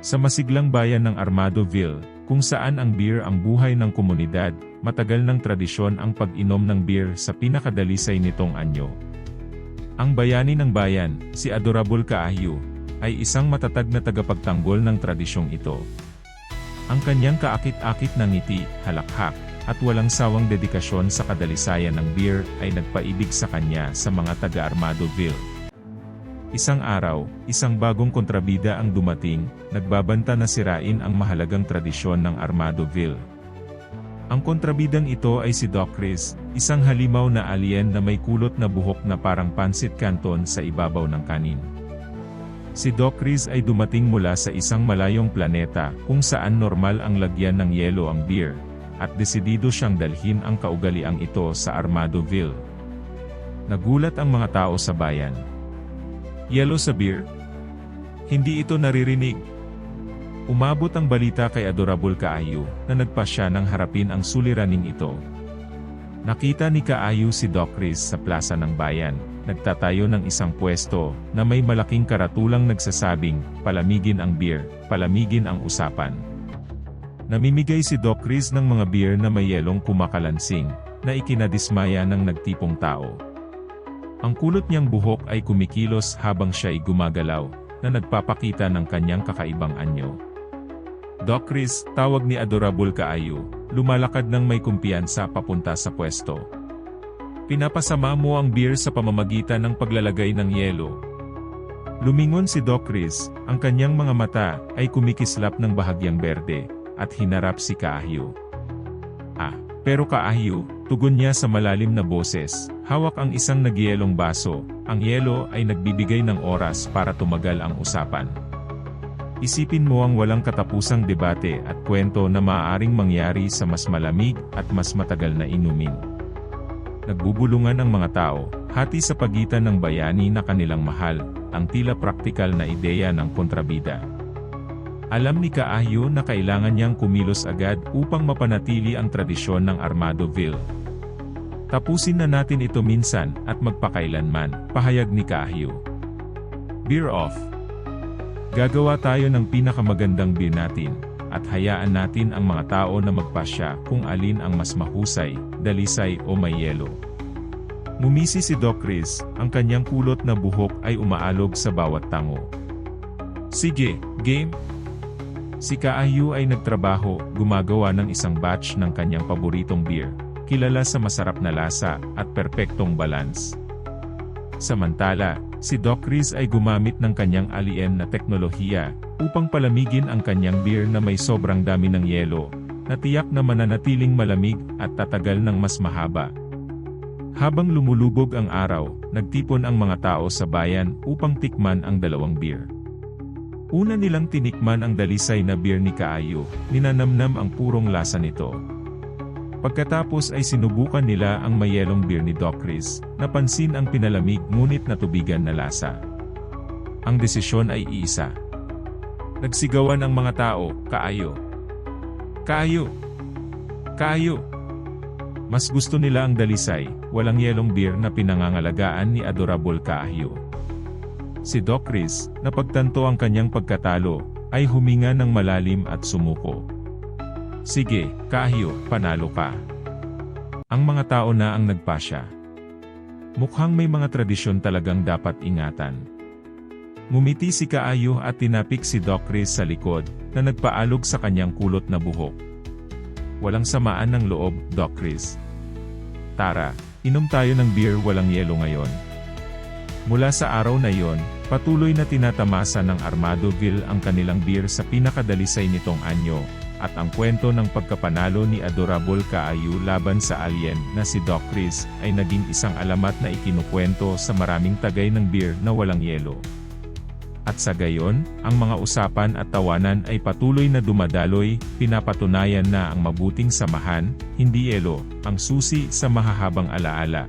Sa masiglang bayan ng Armadoville, kung saan ang beer ang buhay ng komunidad, matagal ng tradisyon ang pag-inom ng beer sa pinakadalisay nitong anyo. Ang bayani ng bayan, si Adorable Kaahyu, ay isang matatag na tagapagtanggol ng tradisyong ito. Ang kanyang kaakit-akit na ngiti, halakhak, at walang sawang dedikasyon sa kadalisayan ng beer ay nagpaibig sa kanya sa mga taga-Armadoville. Isang araw, isang bagong kontrabida ang dumating, nagbabanta na sirain ang mahalagang tradisyon ng Armadoville. Ang kontrabidang ito ay si Doc Chris, isang halimaw na alien na may kulot na buhok na parang pansit canton sa ibabaw ng kanin. Si Doc Chris ay dumating mula sa isang malayong planeta kung saan normal ang lagyan ng yelo ang beer, at desidido siyang dalhin ang kaugaliang ito sa Armadoville. Nagulat ang mga tao sa bayan. Yelo sa beer? Hindi ito naririnig. Umabot ang balita kay Adorable Kaayu, na nagpasya ng harapin ang suliraning ito. Nakita ni Kaayu si Doc Chris sa plaza ng bayan, nagtatayo ng isang pwesto, na may malaking karatulang nagsasabing, palamigin ang beer, palamigin ang usapan. Namimigay si Doc Chris ng mga beer na may yelong kumakalansing, na ikinadismaya ng nagtipong tao. Ang kulot niyang buhok ay kumikilos habang siya ay gumagalaw, na nagpapakita ng kanyang kakaibang anyo. Doc Chris, tawag ni Adorable Kaayu, lumalakad ng may kumpiyansa papunta sa pwesto. Pinapasama mo ang beer sa pamamagitan ng paglalagay ng yelo. Lumingon si Doc Chris, ang kanyang mga mata ay kumikislap ng bahagyang berde, at hinarap si Kaahyu. Ah, pero Kaahyu, tugon niya sa malalim na boses, hawak ang isang nagyelong baso, ang yelo ay nagbibigay ng oras para tumagal ang usapan. Isipin mo ang walang katapusang debate at kwento na maaaring mangyari sa mas malamig at mas matagal na inumin. Nagbubulungan ang mga tao, hati sa pagitan ng bayani na kanilang mahal, ang tila praktikal na ideya ng kontrabida. Alam ni Kaahyo na kailangan niyang kumilos agad upang mapanatili ang tradisyon ng Armadoville. Tapusin na natin ito minsan at magpakailanman, pahayag ni Kaahyo. Beer off. Gagawa tayo ng pinakamagandang beer natin, at hayaan natin ang mga tao na magpasya kung alin ang mas mahusay, dalisay o may yelo. Mumisi si Doc Chris, ang kanyang kulot na buhok ay umaalog sa bawat tango. Sige, game! Si Kaayu ay nagtrabaho, gumagawa ng isang batch ng kanyang paboritong beer, kilala sa masarap na lasa at perpektong balance. Samantala, si Doc Chris ay gumamit ng kanyang alien na teknolohiya upang palamigin ang kanyang beer na may sobrang dami ng yelo, na tiyak na mananatiling malamig at tatagal ng mas mahaba. Habang lumulubog ang araw, nagtipon ang mga tao sa bayan upang tikman ang dalawang beer. Una nilang tinikman ang dalisay na beer ni Kaayo, ninanamnam ang purong lasa nito. Pagkatapos ay sinubukan nila ang mayelong beer ni Doc Chris, napansin ang pinalamig ngunit natubigan na lasa. Ang desisyon ay iisa. Nagsigawan ang mga tao, Kaayo. Kaayo! Kaayo! Mas gusto nila ang dalisay, walang yelong beer na pinangangalagaan ni Adorable Kaahyo. Si Doc Chris, napagtanto ang kanyang pagkatalo, ay huminga ng malalim at sumuko. Sige, Kaahyo, panalo ka. Ang mga tao na ang nagpasya. Mukhang may mga tradisyon talagang dapat ingatan. Ngumiti si Kaayo at tinapik si Doc Chris sa likod, na nagpaalog sa kanyang kulot na buhok. Walang samaan ng loob, Doc Chris. Tara, inom tayo ng beer walang yelo ngayon. Mula sa araw na yon, patuloy na tinatamasa ng Armadoville ang kanilang beer sa pinakadalisay nitong anyo, at ang kwento ng pagkapanalo ni Adorable Kaayu laban sa alien na si Doc Chris ay naging isang alamat na ikinukwento sa maraming tagay ng beer na walang yelo. At sa gayon, ang mga usapan at tawanan ay patuloy na dumadaloy, pinapatunayan na ang mabuting samahan, hindi yelo, ang susi sa mahahabang alaala.